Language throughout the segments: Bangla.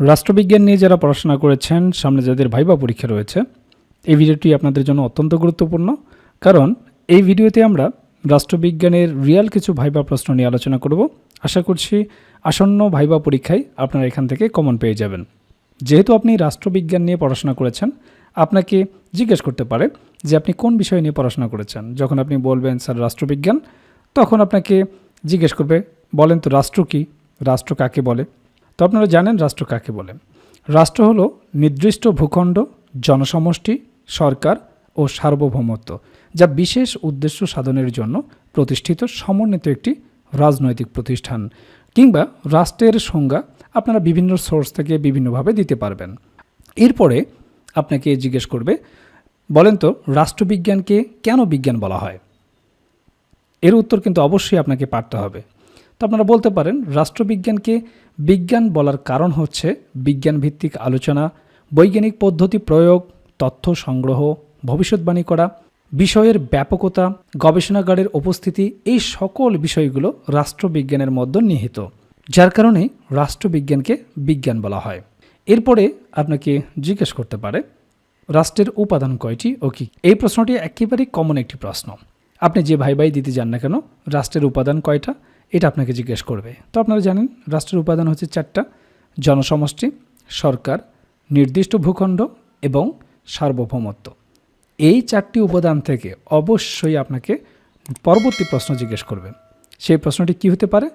রাষ্ট্রবিজ্ঞান নিয়ে যারা পড়াশোনা করেছেন, সামনে যাদের ভাইবা পরীক্ষা রয়েছে, এই ভিডিওটি আপনাদের জন্য অত্যন্ত গুরুত্বপূর্ণ। কারণ এই ভিডিওতে আমরা রাষ্ট্রবিজ্ঞানের রিয়াল কিছু ভাইবা প্রশ্ন নিয়ে আলোচনা করব। আশা করছি আসন্ন ভাইবা পরীক্ষায় আপনারা এখান থেকে কমন পেয়ে যাবেন। যেহেতু আপনি রাষ্ট্রবিজ্ঞান নিয়ে পড়াশোনা করেছেন, আপনাকে জিজ্ঞেস করতে পারে যে আপনি কোন বিষয় নিয়ে পড়াশোনা করেছেন। যখন আপনি বলবেন, স্যার, রাষ্ট্রবিজ্ঞান, তখন আপনাকে জিজ্ঞেস করবে, বলেন তো, রাষ্ট্র কী? রাষ্ট্র কাকে বলে? তো আপনারা জানেন রাষ্ট্র কাকে বলে। রাষ্ট্র হলো নির্দিষ্ট ভূখণ্ড, জনসমষ্টি, সরকার ও সার্বভৌমত্ব, যা বিশেষ উদ্দেশ্য সাধনের জন্য প্রতিষ্ঠিত সমন্বিত একটি রাজনৈতিক প্রতিষ্ঠান, কিংবা রাষ্ট্রের সংজ্ঞা আপনারা বিভিন্ন সোর্স থেকে বিভিন্নভাবে দিতে পারবেন। এরপরে আপনাকে জিজ্ঞেস করবে, বলেন তো, রাষ্ট্রবিজ্ঞানকে কেন বিজ্ঞান বলা হয়? এর উত্তর কিন্তু অবশ্যই আপনাকে পারতে হবে। আপনারা বলতে পারেন, রাষ্ট্রবিজ্ঞানকে বিজ্ঞান বলার কারণ হচ্ছে বিজ্ঞান ভিত্তিক আলোচনা, বৈজ্ঞানিক পদ্ধতি প্রয়োগ, তথ্য সংগ্রহ, ভবিষ্যৎবাণী করা, বিষয়ের ব্যাপকতা, গবেষণাগারের উপস্থিতি, এই সকল বিষয়গুলো রাষ্ট্রবিজ্ঞানের মধ্যে নিহিত, যার কারণে রাষ্ট্রবিজ্ঞানকে বিজ্ঞান বলা হয়। এরপরে আপনাকে জিজ্ঞেস করতে পারে, রাষ্ট্রের উপাদান কয়টি ও কি? এই প্রশ্নটি একেবারেই কমন একটি প্রশ্ন। আপনি যে ভাই ভাই দিতে যান না কেন, রাষ্ট্রের উপাদান কয়টা? এটা আপনাকে জিজ্ঞেস করবে। তো আপনারা জানেন, রাষ্ট্রের উপাদান হচ্ছে চারটা। জনসমষ্টি, সরকার, নির্দিষ্ট ভূখণ্ড এবং সার্বভৌমত্ব। এই চারটি উপাদান থেকে অবশ্যই আপনাকে পরবর্তী প্রশ্ন জিজ্ঞেস করবে। সেই প্রশ্নটি কি হতে পারে?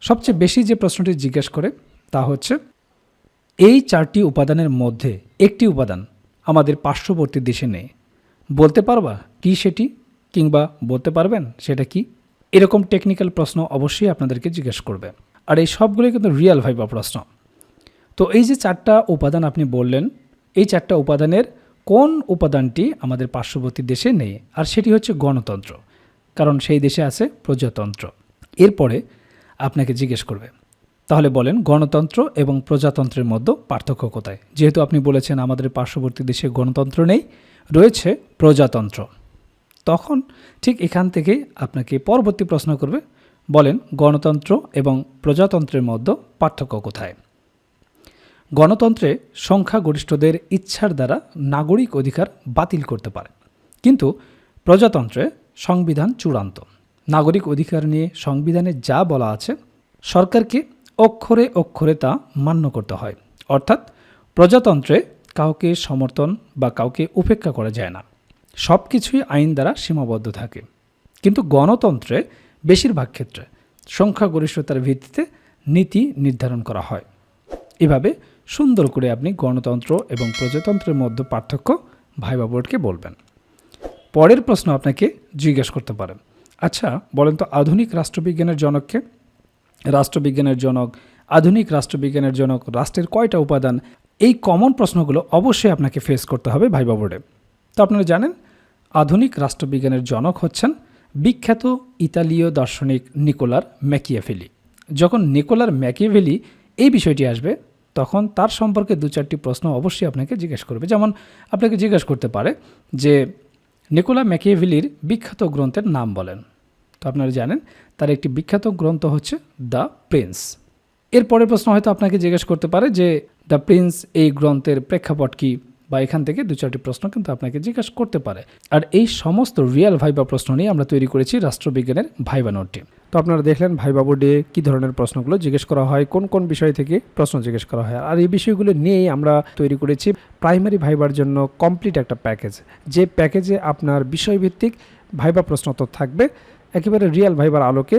সবচেয়ে বেশি যে প্রশ্নটি জিজ্ঞেস করে তা হচ্ছে, এই চারটি উপাদানের মধ্যে একটি উপাদান আমাদের পার্শ্ববর্তী দেশে নেই। বলতে পারবা কি সেটি? কিংবা বলতে পারবেন সেটা কি? এরকম টেকনিক্যাল প্রশ্ন অবশ্যই আপনাদেরকে জিজ্ঞেস করবে। আর এই সবগুলোই কিন্তু রিয়েল ভাইবা প্রশ্ন। তো এই যে চারটা উপাদান আপনি বললেন, এই চারটা উপাদানের কোন উপাদানটি আমাদের পার্শ্ববর্তী দেশে নেই? আর সেটি হচ্ছে গণতন্ত্র, কারণ সেই দেশে আছে প্রজাতন্ত্র। এরপরে আপনাকে জিজ্ঞেস করবে, তাহলে বলেন গণতন্ত্র এবং প্রজাতন্ত্রের মধ্যে পার্থক্য কোথায়? যেহেতু আপনি বলেছেন আমাদের পার্শ্ববর্তী দেশে গণতন্ত্র নেই, রয়েছে প্রজাতন্ত্র। তখন ঠিক এখান থেকেই আপনাকে পরবর্তী প্রশ্ন করবে, বলেন গণতন্ত্র এবং প্রজাতন্ত্রের মধ্যে পার্থক্য কোথায়? গণতন্ত্রে সংখ্যাগরিষ্ঠদের ইচ্ছার দ্বারা নাগরিক অধিকার বাতিল করতে পারে, কিন্তু প্রজাতন্ত্রে সংবিধান চূড়ান্ত। নাগরিক অধিকার নিয়ে সংবিধানে যা বলা আছে, সরকারকে অক্ষরে অক্ষরে তা মান্য করতে হয়। অর্থাৎ প্রজাতন্ত্রে কাউকে সমর্থন বা কাউকে উপেক্ষা করা যায় না। সব কিছুই আইন দ্বারা সীমাবদ্ধ থাকে। কিন্তু গণতন্ত্রে বেশিরভাগ ক্ষেত্রে সংখ্যাগরিষ্ঠতার ভিত্তিতে নীতি নির্ধারণ করা হয়। এভাবে সুন্দর করে আপনি গণতন্ত্র এবং প্রজাতন্ত্রের মধ্যে পার্থক্য ভাইবা বোর্ডকে বলবেন। পরের প্রশ্ন আপনাকে জিজ্ঞেস করতে পারেন। আচ্ছা বলেন তো আধুনিক রাষ্ট্রবিজ্ঞানের জনককে। রাষ্ট্রবিজ্ঞানের জনক, আধুনিক রাষ্ট্রবিজ্ঞানের জনক, রাষ্ট্রের কয়টা উপাদান? এই কমন প্রশ্নগুলো অবশ্যই আপনাকে ফেস করতে হবে ভাইবা বোর্ডে। তো আপনারা জানেন, আধুনিক রাষ্ট্রবিজ্ঞানের জনক হচ্ছেন বিখ্যাত ইতালীয় দার্শনিক নিকোলার ম্যাকিয়াভেলি। যখন নিকোলার ম্যাকিয়াভেলি এই বিষয়টি আসবে, তখন তার সম্পর্কে দু চারটি প্রশ্ন অবশ্যই আপনাকে জিজ্ঞেস করবে। যেমন, আপনাকে জিজ্ঞেস করতে পারে যে, নিকোলা ম্যাকিয়াভেলির বিখ্যাত গ্রন্থের নাম বলেন। তো আপনারা জানেন, তার একটি বিখ্যাত গ্রন্থ হচ্ছে দ্য প্রিন্স। এর পরের প্রশ্ন হয়তো আপনাকে জিজ্ঞেস করতে পারে যে, দ্য প্রিন্স এই গ্রন্থের প্রেক্ষাপট কি? বা এখান থেকে দু চারটি প্রশ্ন কিন্তু আপনাকে জিজ্ঞাসা করতে পারে। আর এই সমস্ত রিয়েল ভাইবা প্রশ্ন নিয়ে আমরা তৈরি করেছি রাষ্ট্রবিজ্ঞানের ভাইবা নোটটি। তো আপনারা দেখলেন ভাইবা বোর্ডে কী ধরনের প্রশ্নগুলো জিজ্ঞেস করা হয়, কোন কোন বিষয় থেকে প্রশ্ন জিজ্ঞেস করা হয়। আর এই বিষয়গুলো নিয়েই আমরা তৈরি করেছি প্রাইমারি ভাইবার জন্য কমপ্লিট একটা প্যাকেজ যে প্যাকেজে আপনার বিষয়ভিত্তিক ভাইবা প্রশ্ন তো থাকবে, একেবারে রিয়েল ভাইবার আলোকে